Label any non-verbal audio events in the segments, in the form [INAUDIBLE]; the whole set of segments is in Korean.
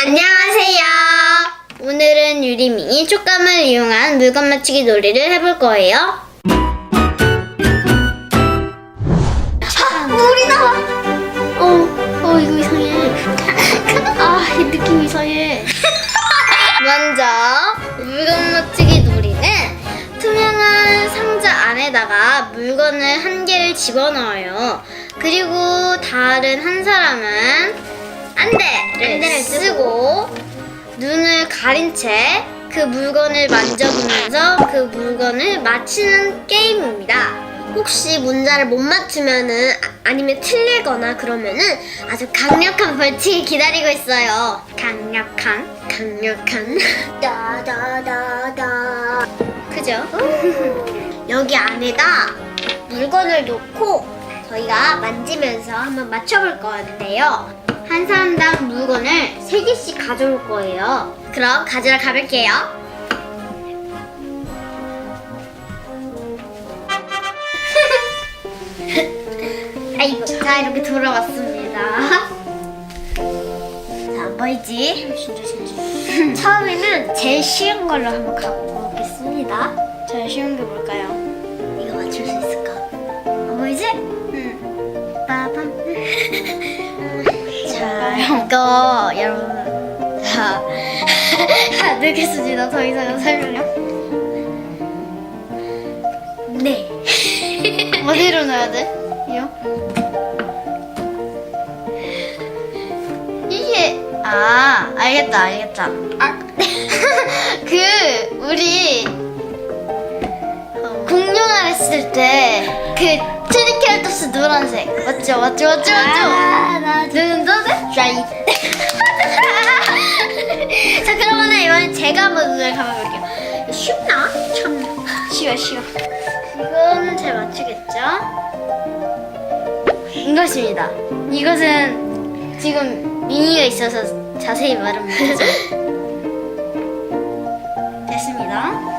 안녕하세요. 오늘은 유리미니 촉감을 이용한 물건 맞추기 놀이를 해볼 거예요. 아, 물이 나와. 어, 어 이거 이상해. [LAUGHS] 아, 이 느낌 이상해. [LAUGHS] 먼저 물건 맞추기 놀이는 투명한 상자 안에다가 물건을 한 개를 집어넣어요. 그리고 다른 한 사람은 안대를 안대를 쓰고 눈을 가린 채 그 물건을 만져보면서 그 물건을 맞히는 게임입니다. 혹시 문자를 못 맞추면은 아- 아니면 틀리거나 그러면은 아주 강력한 벌칙이 기다리고 있어요. 강력한 강력한 다다다다. 그죠? [LAUGHS] 여기 안에다 물건을 놓고 저희가 만지면서 한번 맞춰볼 건데요. 한 사람당 물건을 세 개씩 가져올 거예요. 그럼 가지러 가볼게요. [LAUGHS] 아이고, 자 이렇게 돌아왔습니다. [LAUGHS] 자, 뭐이지? [LAUGHS] 처음에는 제일 쉬운 걸로 한번 가보겠습니다. 제일 쉬운 게 뭘까요? 이거 여러분 자 늦겠습니다. [LAUGHS] 더 이상 설명요. 네. [LAUGHS] 어디로 넣어야 돼? 이요? 이게 아 알겠다 알겠다. 아, [LAUGHS] 그 우리 공룡을 했을 때 그 트리케라톱스 노란색 맞죠 맞죠 맞죠 맞죠. 아, 나 눈도네 라이. [LAUGHS] 자 그러면은 이번엔 제가 한번 눈을 감아볼게요. 쉽나? 참 [LAUGHS] 쉬워 쉬워. 이거는 잘 맞추겠죠? 이것입니다. 이것은 지금 미니가 있어서 자세히 말은 못하죠. [LAUGHS] 됐습니다.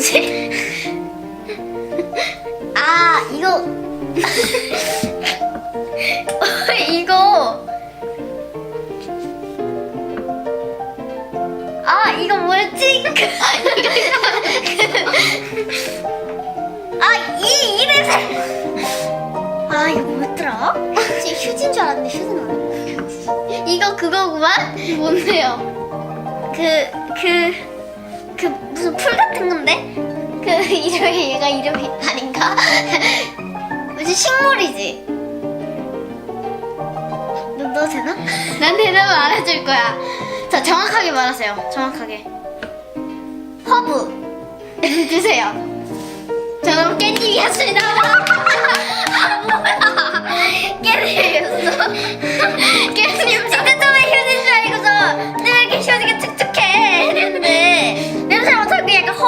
뭐지? 아 이거 어, [LAUGHS] 이거 아 이거 뭐였지? [LAUGHS] 아이 이래서 아 이거 뭐였더라? 지금 휴지인 줄 알았는데 휴지는 아니고. 이거 그거구만? 뭔데요? 그, 그, 그 무슨 풀 같은 건데? 그 [LAUGHS] 이름이 얘가 이름이 아닌가? [LAUGHS] 무슨 식물이지? 너, 너 되나? [LAUGHS] 난 대답을 안 해줄 거야. 자, 정확하게 말하세요. 정확하게. 허브. 자, 그럼 깻잎이었습니다. 뭐야? 깻잎이었어. 깻잎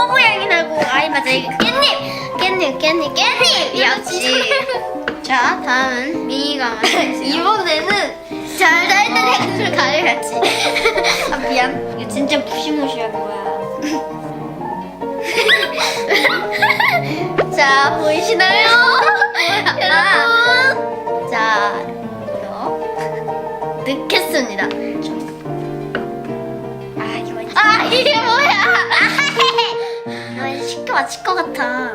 허브 향이 나고. 아이 맞아. 이게 깻잎. 깻잎 깻잎 깻잎이었지 [LAUGHS] 자 다음은 미니가 이번에는 자 일단 일단 내가 가려갔지 아 미안. 이거 진짜 무시무시한 거야. [LAUGHS] 자 보이시나요? 여러분 [LAUGHS] 자 이거 넣겠습니다 것 같아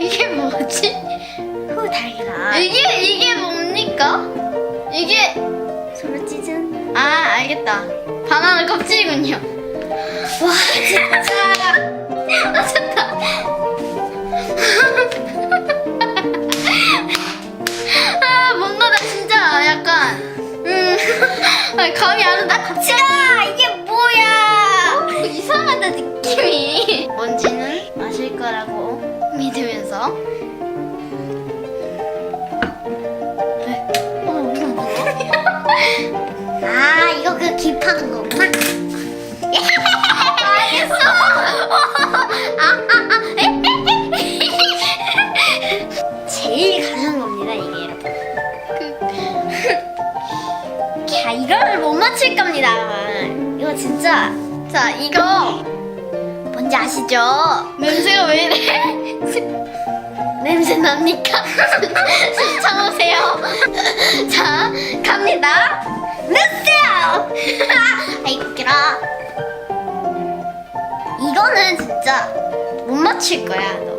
이게 뭐지? 후 달걀. 이게 이게 뭡니까? 이게 손을 찢은. 아 알겠다 바나나 껍질이군요 와 진짜 아 좋다 아 뭔가 나 진짜 약간 음 아니, 감이 안 온다 야 이게 [LAUGHS] 뭔지는 아실 거라고 믿으면서 네. 어 이건 뭐야? [LAUGHS] 아 이거 그 깁하는 거구나. [LAUGHS] 알겠어. 아, 아, 아. 에? 제일 가는 겁니다 이게. 자, 이걸 못 맞힐 겁니다. 이거 진짜. 자, 이거 뭔지 아시죠? 냄새가 왜 이래? [LAUGHS] 냄새 납니까? [LAUGHS] 숨 참으세요. [LAUGHS] 자, 갑니다. 넣으세요! 아이고, 길어. 이거는 진짜 못 맞힐 거야, 너.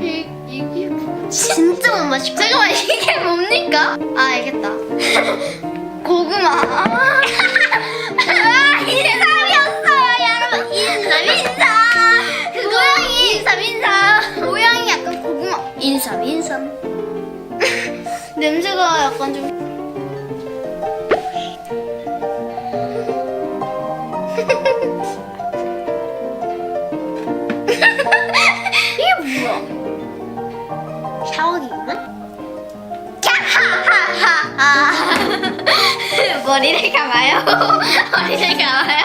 이, 이게 뭐지? 진짜 못 맞힐 거야. 잠깐만 이게 뭡니까? 아 알겠다. 고구마. 아, 인삼이었어요, 여러분. 인삼, 인삼. 인삼, 인삼. 모양이 약간 고구마. 인삼, 인삼. [LAUGHS] 냄새가 약간 좀. [LAUGHS] 이게 뭐야? 하하하하. [LAUGHS] 머리를 감아요. 머리를 감아요.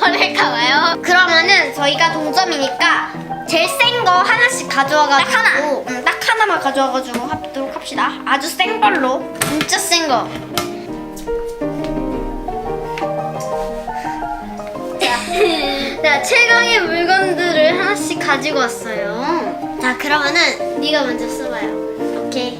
머리를 감아요. 그러면은 저희가 동점이니까 제일 센 거 하나씩 가져와가지고 딱 하나. 음, 딱 하나만 가져와가지고 하도록 합시다. 아주 센 걸로. 진짜 센 거. [LAUGHS] 자, 최강의 물건들을 하나씩 가지고 왔어요. 자, 그러면은 네가 먼저 써봐요. 오케이.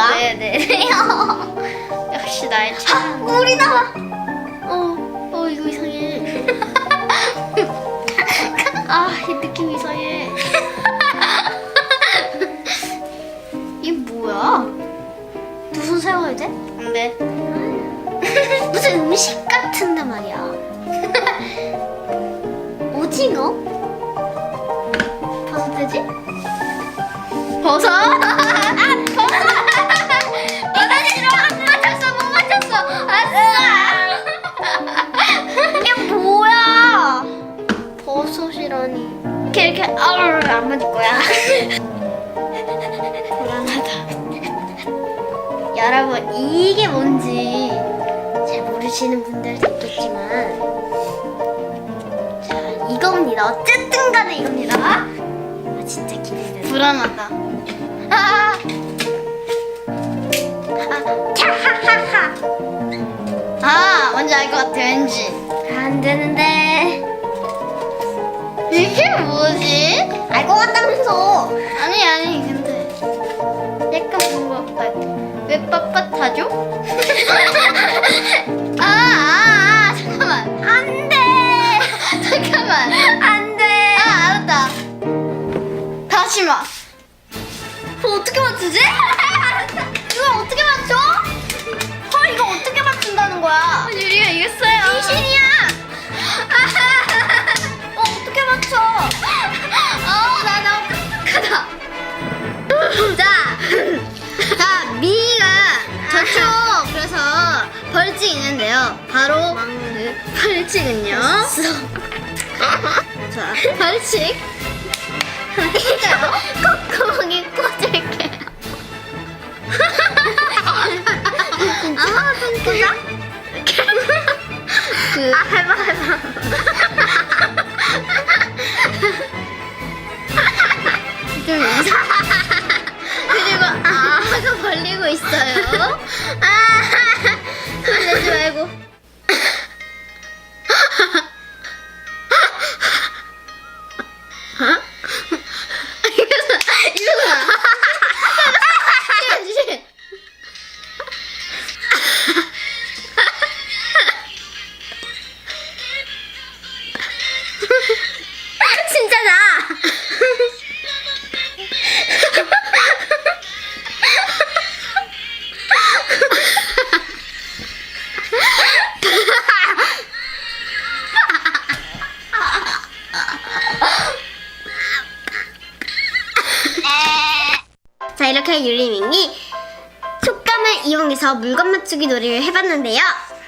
이게 뭐라? 네네. 역시 나의 아, 최강. 물이 나와. 어, 어 이거 이상해. [LAUGHS] 아, 이 느낌 이상해. [LAUGHS] 이게 뭐야? 세워야 돼? 안 돼. 무슨 음식 같은데 말이야. [LAUGHS] 오징어? 되지? 버섯? 아, 버섯! 이렇게, 이렇게, 아우, 안 맞을 거야. 불안하다. 여러분, 이게 뭔지 잘 모르시는 분들도 있겠지만, 자, 이겁니다. 어쨌든 간에 이겁니다. 아, 진짜 기대된다. 불안하다. 아, 아. 아, 뭔지 알 것 같아, 왠지. 안 되는데. 이게 뭐지? 알 것 같다면서. 아니, 아니, 근데. 약간 뭔가, 아, 왜 빳빳하죠? [LAUGHS] 아, 아, 아, 잠깐만. 안 돼. [LAUGHS] 잠깐만. 안 돼. 아, 알았다. 다시 마. 그거 어떻게 맞추지? [LAUGHS] 이걸 어떻게 맞춰? 헐, 이거 어떻게 맞춘다는 거야? 유리가 이겼어요. 귀신이야. 맞춰? 어, 나 너무 깜깜하다. 자, 자, 미가 저쪽 그래서 벌칙 있는데요. 바로 그 벌칙은요. 자, 벌칙. 콧구멍에 꽂을게. 아, 손가락? 그, 아, 해봐, 해봐. 좀 이상. [LAUGHS] 그리고 아가 벌리고 있어요. [LAUGHS] 아, [LAUGHS] 손 내지 말고. 이 이용해서 물건 맞추기 놀이를 해봤는데요.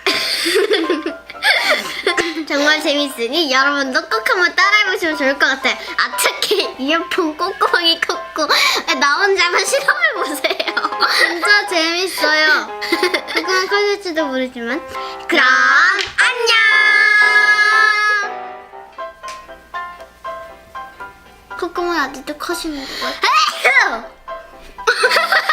[LAUGHS] 정말 재밌으니 여러분도 꼭 한번 따라해보시면 좋을 것 같아요. 아 특히 이어폰 꼼꼼하게 꽂고 나 혼자 한번 실험해보세요. 진짜 재밌어요. 그건 커질지도 모르지만. 그럼 안녕. 콧구멍이 아직도 커지는 거야. [LAUGHS]